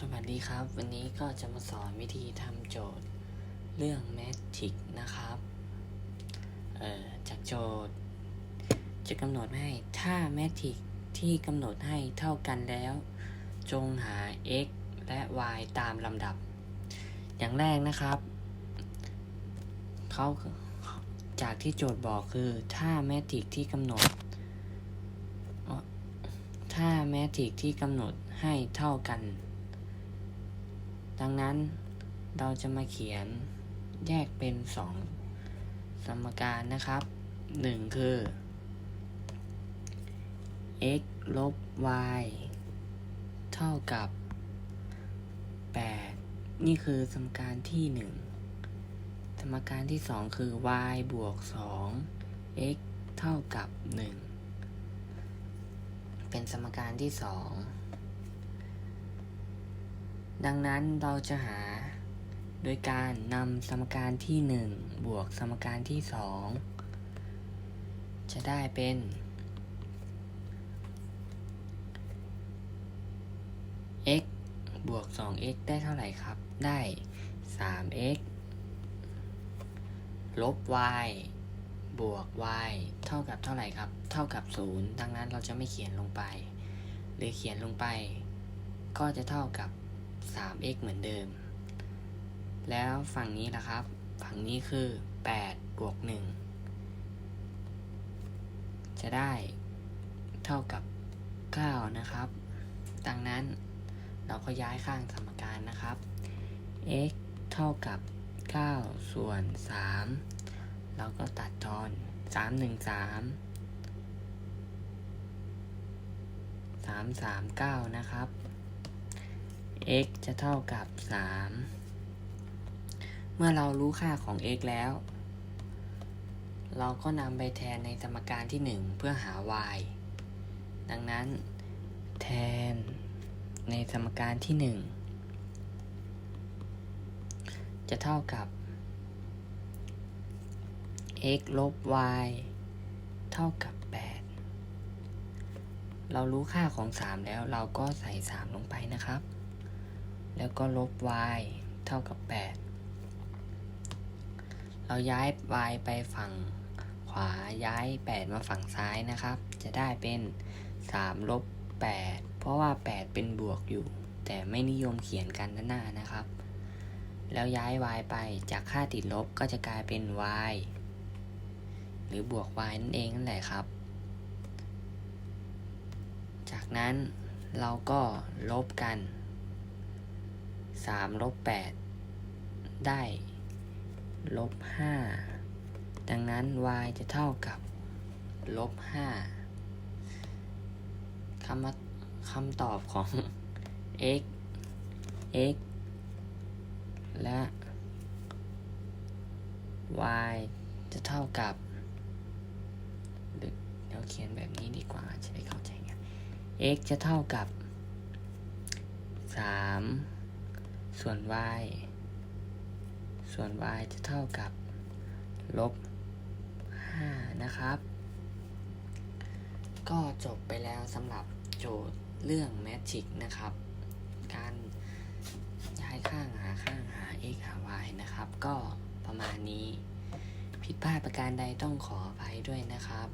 สวัสดีครับ วันนี้ก็จะมาสอนวิธีทำโจทย์เรื่องแมทริกนะครับเอ่อจากโจทย์ จะกำหนดให้ถ้าแมทริกที่กำหนดให้เท่ากันแล้ว จงหา x และ y ตามลำดับ อย่างแรกนะครับเขาจากที่โจทย์บอกคือถ้าแมทริกที่กำหนดถ้าแมทริกที่กำหนดให้เท่ากัน ดังนั้นเราจะมาเขียนแยกเป็นสองสมการนะครับหนึ่งคือ x ลบ y เท่ากับ 8 นี่คือสมการที่หนึ่งสมการที่สองคือ y บวก 2 x เท่ากับ 1 เป็นสมการที่สอง ดังนั้นเราจะหาโดยการนำสมการที่ 1 บวกสมการที่ 2 จะได้เป็น x บวก 2x ได้เท่าไหร่ครับ ได้ 3x ลบ y บวก y เท่ากับเท่าไหร่ครับ เท่ากับ 0 ดังนั้นเราจะไม่เขียนลงไป หรือเขียนลงไป ก็จะเท่ากับ 3x เหมือนเดิม แล้วฝั่งนี้ล่ะครับ ฝั่งนี้คือ 8 บวก 1 จะได้เท่ากับ 9 นะครับ ดังนั้นเราก็ย้ายข้างสมการนะครับ x เท่ากับ 9 ส่วน3เราก็ตัดทอน 3 1 3 3 3 9 นะครับ x จะเท่ากับ 3 เมื่อเรารู้ค่าของ x แล้ว เราก็นำไปแทนในสมการที่ 1 เพื่อหา y ดังนั้น แทนในสมการที่ 1 จะเท่ากับ x ลบ y เท่ากับ 8 เรารู้ค่าของ 3 แล้วเราก็ใส่ 3 ลงไปนะครับ แล้วก็ลบ y เท่ากับ 8 เราย้าย y ไปฝั่งขวาย้าย 8 มาฝั่งซ้ายนะครับ จะได้เป็น 3 ลบ 8 เพราะว่า 8 เป็นบวกอยู่ แต่ไม่นิยมเขียนกันด้านหน้านะครับ แล้วย้าย y ไปจากค่าติดลบก็จะกลายเป็น y หรือบวก y นั่นเองนั่นแหละครับ จากนั้นเราก็ลบกัน 3ลบ8ได้ลบ5ดังนั้น y จะเท่ากับลบ5คำว่าคำตอบของ x x และ y จะเท่ากับหรือเดี๋ยวเขียนแบบนี้ดีกว่าจะได้เข้าใจง่าย x จะเท่ากับ3 ส่วน y ส่วน y จะเท่ากับลบ5นะครับ ก็จบไปแล้วสำหรับโจทย์เรื่องแมทริกนะครับ การย้ายข้างหาข้างหา x หา y นะครับ ก็ประมาณนี้ ผิดพลาดประการใดต้องขออภัยด้วยนะครับ